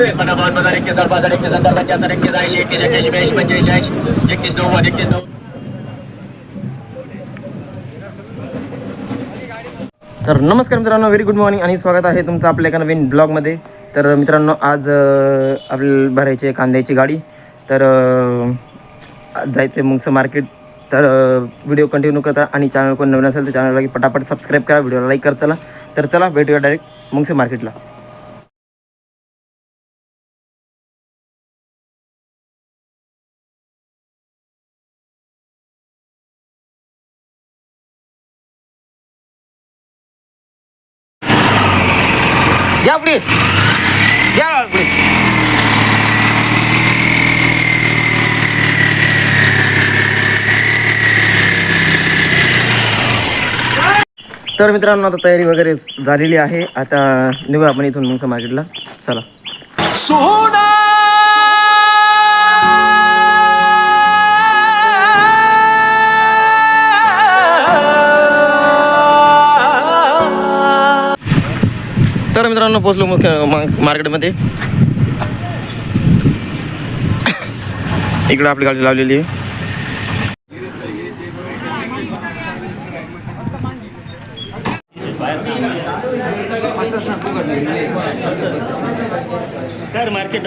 एकतीस बावन्न एकतीस एकतीस सत्तर पंच्याहत्तर एकतीस ऐंशी एकतीस ब्याऐंशी पंच्याऐंशी ऐंशी एकतीस नव्वद एकतीस तर नमस्कार मित्रांनो व्हेरी गुड मॉर्निंग आणि स्वागत आहे तुमचं आपल्या एका नवीन ब्लॉगमध्ये तर मित्रांनो आज आपल्याला भरायची कांद्याची गाडी. तर आज जायचं आहे मुंगचं मार्केट तर व्हिडिओ कंटिन्यू करा आणि चॅनल कोण नवीन असेल तर चॅनलला पटापट सबस्क्राईब करा व्हिडिओला लाईक कर चला. तर चला भेटूया डायरेक्ट मुंगसे मार्केटला या पुढे. या पुढे. तर मित्रांनो आता तयारी वगैरे झालेली आहे. आता निघू आपण इथून मुंगसा मार्केटला. चला. तर मित्रांनो पोचलो मुख्य मार्केटमध्ये. इकडं आपली गाडी लावलेली आहे. मार्केट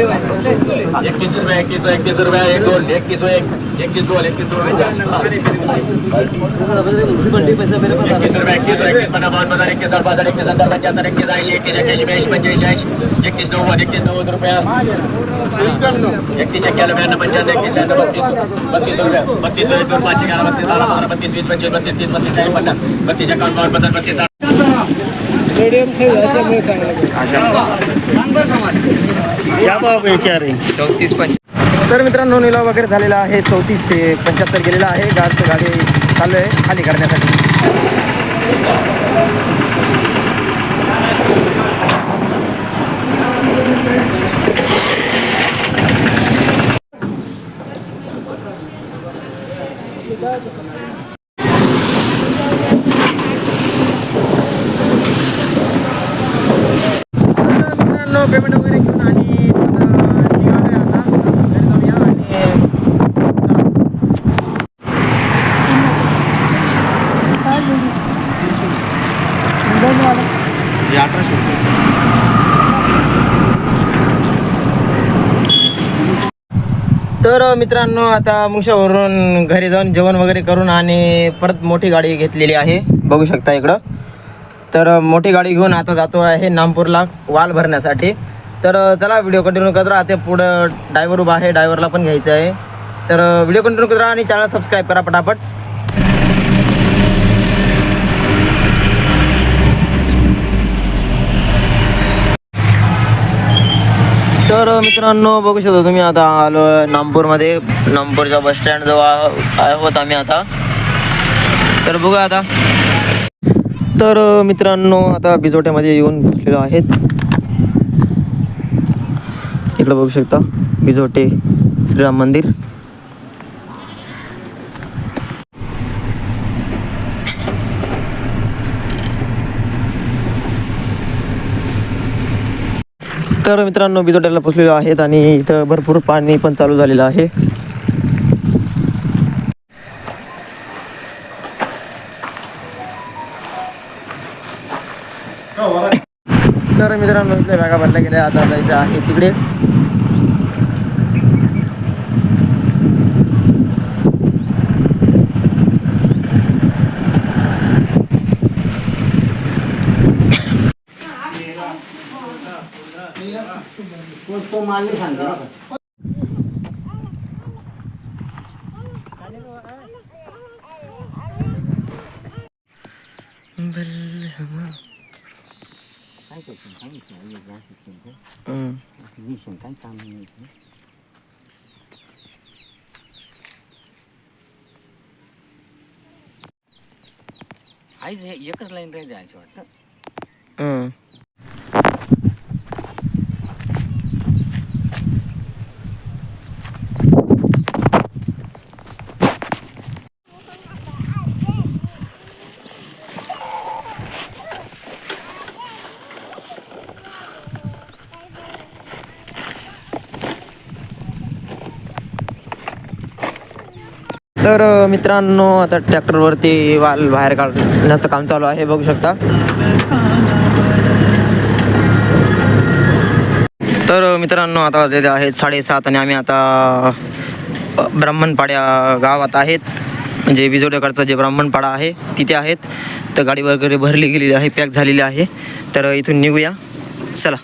एकतीस रुपये एकतीस एकतीस रुपये एक दोन एकतीस एक एकतीस दोन एकतीस दोन एकतीस रुपये एकतीस एकतीस पन्नास बावन्न पन्नास एकतीस साठ पासष्ट एकतीस सत्तर पंच्याहत्तर एकतीस ऐंशी एकतीस एक्क्याऐंशी ब्याऐंशी पंच्याऐंशी ऐंशी एकतीस नव्वद एकतीस नव्वद रुपया. एकतीस एक्क्याण्णव ब्याण्णव पंच्याण्णव एकतीस शहाण्णव बत्तीस बत्तीस रुपये. बत्तीस एक दोन बत्तीस बारा बारा बत्तीस वीस पंचवीस बत्तीस तीस बत्तीस चाळीस पन्नास बत्तीस एकावन्न बावन्न पन्नास बत्तीस साठ. चौतीस पंच तर मित्रांनो निलाव वगैरे झालेला आहे. चौतीसशे पंच्याहत्तर गेलेला आहे. गाडचं गाडी चालू आहे. खाली करण्यासाठी. पेमेंट वगैरे घेऊन आणि निघालोय आता. घरी जाऊया आणि तर मित्रांनो आता मुंगशावरून घरी जाऊन जेवण वगैरे करून आणि परत मोठी गाडी घेतलेली आहे. बघू शकता इकडं. तर मोठी गाडी घेऊन आता जातो आहे नामपूरला वाल भरण्यासाठी. तर चला व्हिडिओ कंटिन्यू करत राहा. ते पुढं डायव्हर उभा आहे डायव्हरला पण घ्यायचं आहे. तर व्हिडिओ कंटिन्यू करत राहा आणि चॅनल सबस्क्राईब करा पटापट. तर मित्रांनो बघू शकता तुम्ही आता आलो नामपूरमध्ये. नामपूरच्या बस स्टँड जवळ आहोत आम्ही आता. तर बघा आता. तर मित्रांनो आता बिजोट्यामध्ये येऊन बसलेलो आहेत. इकडं बघू शकता बिजोटे श्रीराम मंदिर. तर मित्रांनो बिजोट्याला पोचलेलो आहेत आणि इथं भरपूर पाणी पण चालू झालेलं आहे. तर मित्रांनो इथल्या बॅगा भरल्या गेल्या. आता जायचं आहे तिकडे. तो माल नाही सांगतो. बरं काय काम नाही हे एकच लाईन राहील जायची वाटतं हम्म. तर मित्रांनो आता ट्रॅक्टरवरती वाल बाहेर काढण्याचं काम चालू आहे बघू शकता. तर मित्रांनो आता वाजलेले आहेत साडेसात आणि आम्ही आता ब्राह्मणपाड्या गावात आहेत. म्हणजे बिजोड्याकडचा जे ब्राह्मणपाडा आहे तिथे आहेत. तर गाडी वगैरे भरली गेलेली आहे पॅक झालेली आहे. तर इथून निघूया. चला.